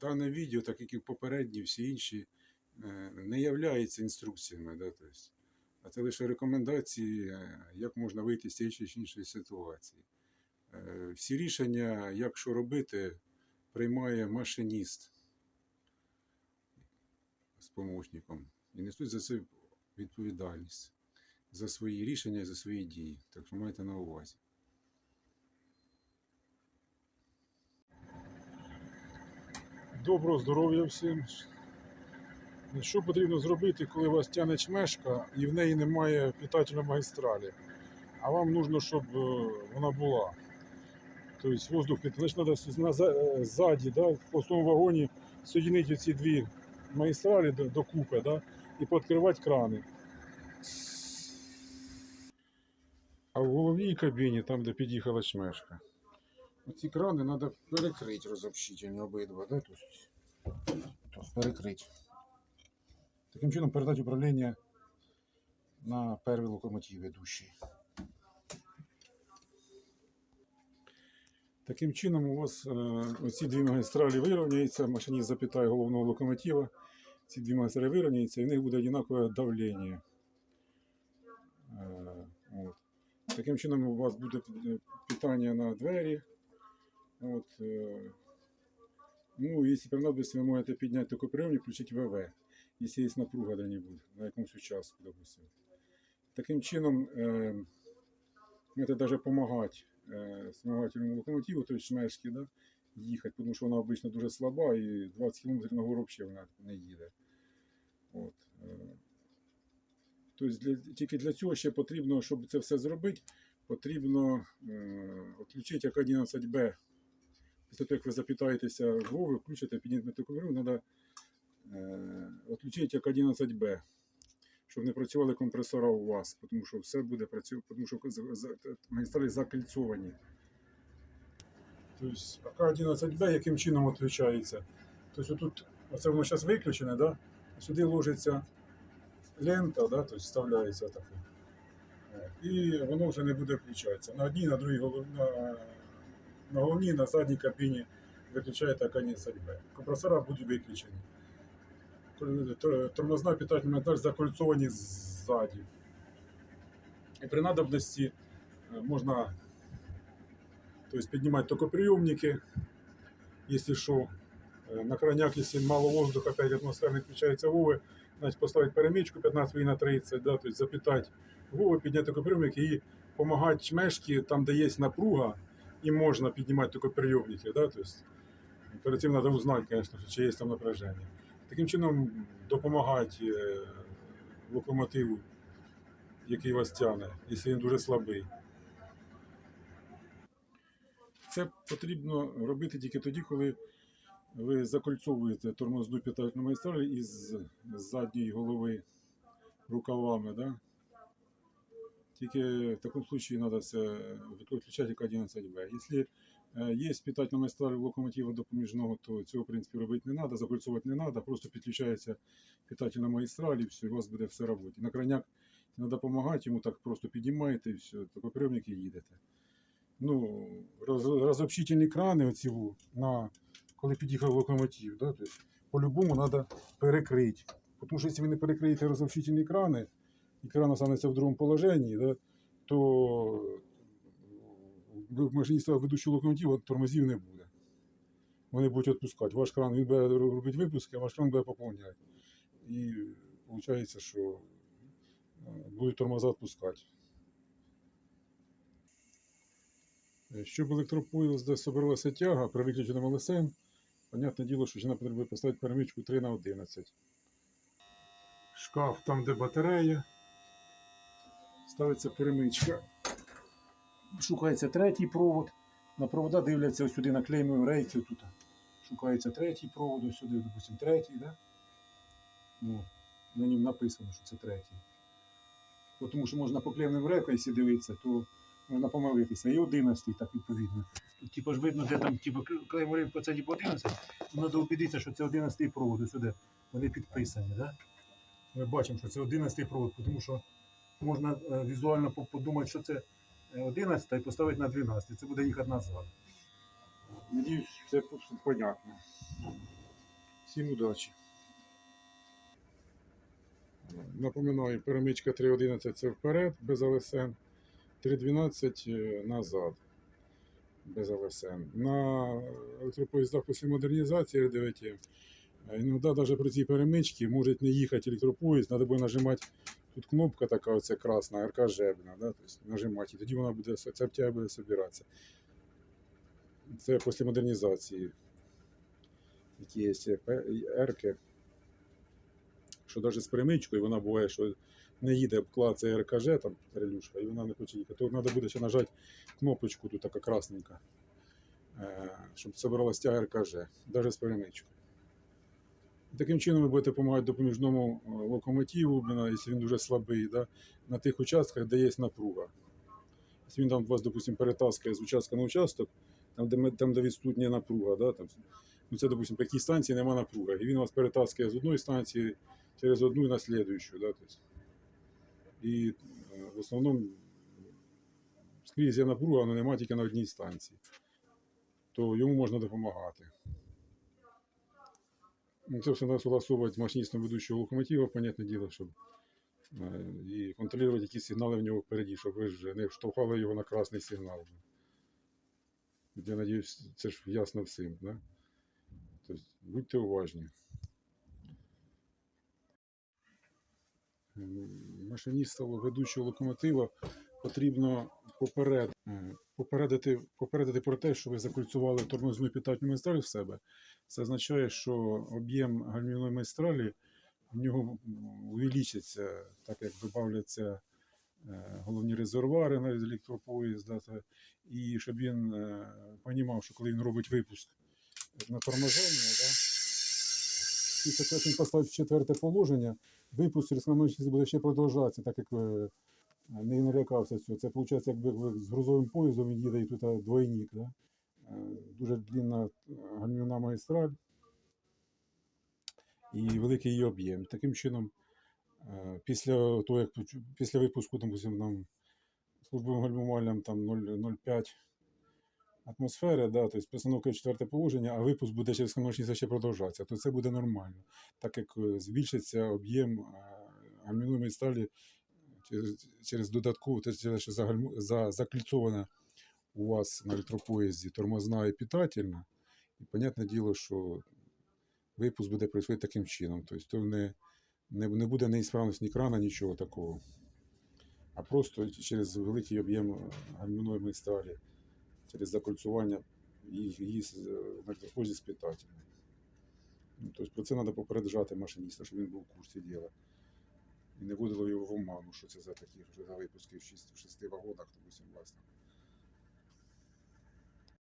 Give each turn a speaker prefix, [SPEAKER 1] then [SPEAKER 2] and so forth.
[SPEAKER 1] дане відео, так як і попередні, всі інші, е, не являються інструкціями. Да, тобто, а це лише рекомендації, е, як можна вийти з цієї чи іншої ситуації. Е, Всі рішення, як що робити, приймає машиніст з помощником і несуть за це відповідальність за свої рішення за свої дії. Так що майте на увазі. Доброго здоров'я всім. Що потрібно зробити, коли у вас тягне чмешка і в неї немає питательної магістралі, а вам потрібно, щоб е, вона була. Тобто воздух, значить, треба ззаді, да, в основному вагоні соєдинити ці дві магістралі до, до да, і пооткривати крани. А в головній кабіні, там, де під'їхала чмешка, ці крани треба перекрити розобщительні обидва. Да, тут перекрити. Таким чином передати управління на перший локомотив ведущий. Таким чином у вас е, оці дві магістралі вирівняються, машиніст запитає головного локомотива, ці дві магістралі вирівняються, і в них буде однакове давлення. Е. Таким чином у вас буде е, питання на двері. От, е, ну, якщо понадобиться, ви можете підняти токоприйомник, включити ВВ, якщо є напруга де-небудь, на якомусь участку, допустим. Таким чином, е, можете навіть допомагати е, вспомагательному локомотиву, тобто шмешки, да, їхати, тому що вона обично дуже слаба і 20 км на гору взагалі вона не їде. От. е. Тобто для, тільки для цього ще потрібно, щоб це все зробити, потрібно е, відключити як 11Б. Після того, як ви запитаєтеся Вові, включите, піднімете треба е, відключити як 11Б, щоб не працювали компресора у вас, тому що все буде працювати, тому що магістралі закільцовані. Тобто АК-11Б яким чином відключається? Тобто отут, оце воно зараз виключене, да? сюди ложиться лента, да, тобто вставляється таке. І воно вже не буде включатися. На одній, на другій на... на головній, на задній кабіні виключаєте конець б Компресора будуть виключені. Тор- Тормозна питательна монтаж закольцовані ззаді. І при надобності е, можна тобто, піднімати токоприйомники, якщо що. Е, На крайняк, якщо мало воздуха, 5 атмосферних включається Вови, значить поставити перемичку 15 на 30, да, тобто запитати Вову, підняти токоприйомник і допомагати чмешки, там, де є напруга, і можна піднімати токоприйомники. Да, тобто, перед цим треба узнати, звісно, чи є там напряження. Таким чином допомагати е, локомотиву, який вас тягне, якщо він дуже слабий. Це потрібно робити тільки тоді, коли ви закольцовуєте тормозну питательну магістраль із задньої голови рукавами. Да? Тільки в такому случае треба це виключати як 11Б. Якщо е, є питательна магістраль у локомотива допоміжного, то цього в принципі робити не треба, закольцовувати не треба, просто підключається питательна магістраль і все, у вас буде все роботи. На крайняк не допомагати, йому так просто підіймаєте і все, токоприйомник і їдете. Ну, роз, розобщительні крани оці на, коли під'їхав локомотив, да, по-любому треба перекрити. Тому що якщо ви не перекриєте розобщительні крани, і кран останеться в другому положенні, да, то в машиніста ведучого локомотива тормозів не буде. Вони будуть відпускати. Ваш кран він буде робити випуски, а ваш кран буде поповняти. І виходить, що е, будуть тормоза відпускати. Щоб електропоїзд де тяга при виключеному ЛСМ, понятне діло, що ще нам потрібно поставити перемичку 3 на 11. Шкаф там, де батарея. Ставиться перемичка. Шукається третій провод. На провода дивляться ось сюди наклеїмо рейки тут. Шукається третій провод, ось сюди, допустимо, третій, да? О, на ньому написано, що це третій. Бо Тому що можна по клеєвним рейкам, якщо дивитися, то можна помилитися. І 11 так відповідно. Тут типу ж видно, де там типу, клеєву рейку це типу 11, то треба убедитися, що це 11 провод ось сюди. Вони підписані, да? Ми бачимо, що це 11 провод, тому що можна е, візуально подумати, що це е, 11 і поставити на 12. Це буде їхати назад. Надіюсь, це понятно. Всім удачі. Напоминаю, перемичка 3.11 це вперед, без ЛСН, 3.12 е, назад, без ЛСН. На електропоїздах після модернізації R9 іноді навіть при цій перемичці може не їхати електропоїзд, треба буде нажимати тут кнопка така, оця красна, РК да? тобто нажимати, і тоді вона буде, ця птя буде збиратися. Це після модернізації. Які є ерки, що навіть з перемичкою вона буває, що не їде клацає РКЖ, там релюшка, і вона не хоче їхати. То треба буде ще нажати кнопочку, тут така красненька, е, щоб збиралася РКЖ, навіть з перемичкою. Таким чином ви будете допомагати допоміжному е, локомотиву, якщо він дуже слабий, да, на тих участках, де є напруга. Якщо він там вас, допустимо, перетаскає з участка на участок, там, де, там, де відсутня напруга, да, там, ну це, допустимо, по якій станції нема напруги, і він вас перетаскає з одної станції через одну і на слідуючу. Да. І е, в основному скрізь є напруга, але нема тільки на одній станції. То йому можна допомагати. Ну, Це все треба согласовувати машиністом ведучого локомотива, понятне діло, щоб е, і контролювати які сигнали в нього впереді, щоб ви ж не штовхали його на красний сигнал. Я надіюсь, це ж ясно всім. Да? Тобто, будьте уважні. М, Машиніста ведучого локомотива потрібно поперед, е, попередити, попередити про те, що ви закульцювали тормозну питательну магістраль в себе. Це означає, що об'єм гальмівної магістралі в нього увеличиться, так як додавляться е, головні резервуари на електропоїзда, і щоб він розумів, що коли він робить випуск на торможення, да, того, як він поставить в четверте положення, випуск через буде ще продовжуватися, так як е, не налякався цього. Це виходить, якби з грузовим поїздом їде і тут двойник. Да? Е, Дуже длінна е, гальмівна магістраль і великий її об'єм. Таким чином, е, після того, як після випуску допустим, нам службовим гальмувальням там 0,05 атмосфери, да, тобто постановка четверте положення, а випуск буде через хроночність ще продовжатися, то це буде нормально, так як збільшиться об'єм гальмівної магістралі через, через додаткову, те, що загальму- за, закліцована у вас на електропоїзді тормозна і питательна, і понятне діло, що випуск буде происходити таким чином. Тобто то не, не, не буде неісправності ні крана, нічого такого. А просто через великий об'єм гальмівної магістралі, через закольцювання її, е, електропоїзді з питательною. Ну, тобто про це треба попереджати машиніста, щоб він був в курсі діла і не водило його в оману, що це за такі за випуски в шість в шести вагонах, тому власне.